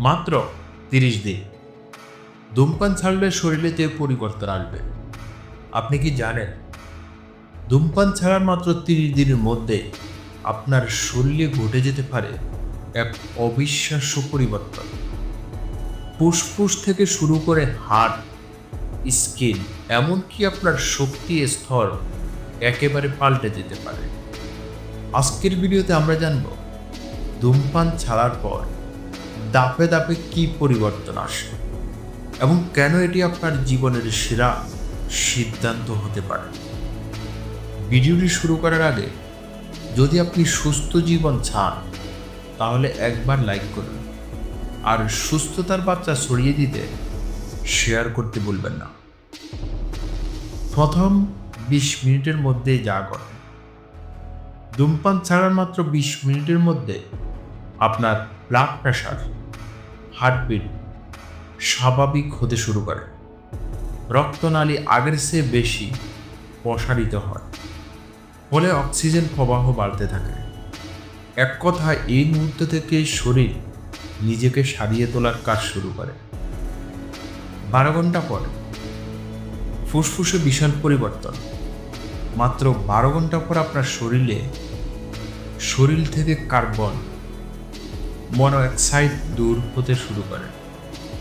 মাত্র তিরিশ দিন। ধূমপান ছাড়লে শরীরে যে পরিবর্তন আসবে। আপনি কি জানেন? ধূমপান ছাড়ার মাত্র তিরিশ দিনের মধ্যে আপনার শরীরে ঘটে যেতে পারে এক অবিশ্বাস্য পরিবর্তন। ফুসফুস থেকে শুরু করে হার্ট স্কিন, এমনকি আপনার শক্তি স্তর একেবারে পাল্টে যেতে পারে। আজকের ভিডিওতে আমরা জানব, ধূমপান ছাড়ার পর দাপে দাপে কি পরিবর্তন আসে? এবং কেন এটি আপনার জীবনের সেরা সিদ্ধান্ত হতে পারে? ভিডিওটি শুরু করার আগে যদি আপনি সুস্থ জীবন চান, তাহলে একবার লাইক করুন। আর সুস্থতার বার্তা ছড়িয়ে দিতে শেয়ার করতে বলবেন না। প্রথম বিশ মিনিটের মধ্যে যা করে ধূমপান ছাড়ার মাত্র বিশ মিনিটের মধ্যে আপনার ব্লাড প্রেশার হার্টবিট স্বাভাবিক হতে শুরু করে। রক্তনালী আগের চেয়ে বেশি প্রসারিত হয়। ফলে অক্সিজেন প্রবাহ বাড়তে থাকে। এক কথায়, এই মুহূর্ত থেকে শরীর নিজেকে সারিয়ে তোলার কাজ শুরু করে। বারো ঘণ্টা পর ফুসফুসে বিশাল পরিবর্তন। মাত্র বারো ঘণ্টা পর আপনার শরীরে, শরীর থেকে কার্বন মনোঅক্সাইড দূর হতে শুরু করে।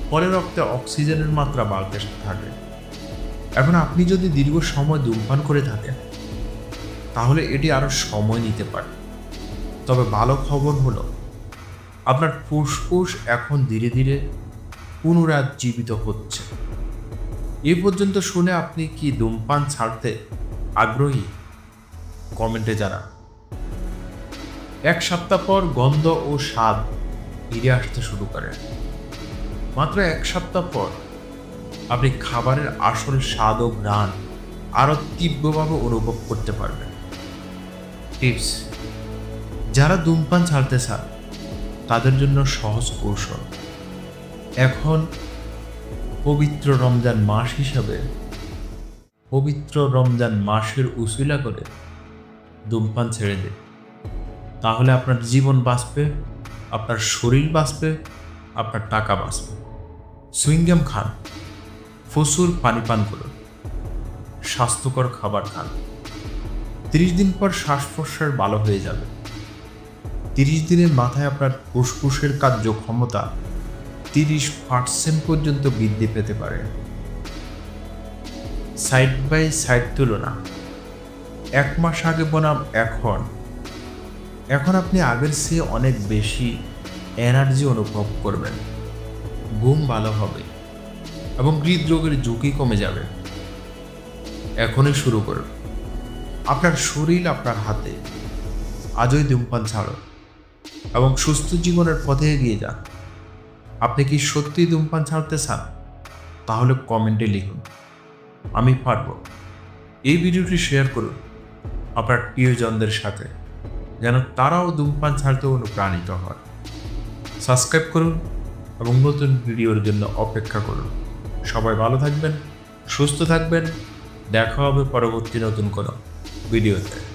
ফলে রক্তে অক্সিজেনের মাত্রা বাড়তে থাকে। এখন আপনি যদি দীর্ঘ সময় ধূমপান করে থাকেন, তাহলে এটি আরও সময় নিতে পারে। তবে ভালো খবর হলো, আপনার ফুসফুস এখন ধীরে ধীরে পুনরুজ্জীবিত হচ্ছে। এ পর্যন্ত শুনে আপনি কি ধূমপান ছাড়তে আগ্রহী? কমেন্টে জানান। এক সপ্তাহ পর গন্ধ ও স্বাদ ফিরে আসতে শুরু করে। মাত্র এক সপ্তাহ পর আপনি খাবারের আসল স্বাদ ও ঘ্রাণ আরও তীব্রভাবে অনুভব করতে পারবেন। টিপস, যারা ধূমপান ছাড়তে চান, তাদের জন্য সহজ কৌশল। এখন পবিত্র রমজান মাস হিসাবে পবিত্র রমজান মাসের উসিলা করে ধূমপান ছেড়ে দিন। তাহলে আপনার জীবন বাঁচবে, আপনার শরীর বাঁচবে, আপনার টাকা বাঁচবে। সুইংগাম খান, প্রচুর পানি পান করুন, স্বাস্থ্যকর খাবার খান। তিরিশ দিন পর শ্বাস প্রশ্বাস ভালো হয়ে যাবে। তিরিশ দিনের মাথায় আপনার ফুসফুসের কার্যক্ষমতা তিরিশ পার্সেন্ট পর্যন্ত বৃদ্ধি পেতে পারে। সাইড বাই সাইড তুলনা, এক মাস আগে বনাম, এখন এখন আপনি আগের চেয়ে অনেক বেশি এনার্জি অনুভব করবেন। ঘুম ভালো হবে এবং হৃদরোগের ঝুঁকি কমে যাবে। এখনই শুরু করুন। আপনার শরীর আপনার হাতে। আজই ধূমপান ছাড়ো এবং সুস্থ জীবনের পথে এগিয়ে যান। আপনি কি সত্যি ধূমপান ছাড়তে চান? তাহলে কমেন্টে লিখুন। আমি পারব। এই ভিডিওটি শেয়ার করুন আপনার প্রিয়জনদের সাথে। যেন তারাও ধূমপান ছাড়তে অনুপ্রাণিত হয়। সাবস্ক্রাইব করুন এবং নতুন ভিডিওর জন্য অপেক্ষা করুন। সবাই ভালো থাকবেন, সুস্থ থাকবেন। দেখা হবে পরবর্তী নতুন কোনো ভিডিওতে।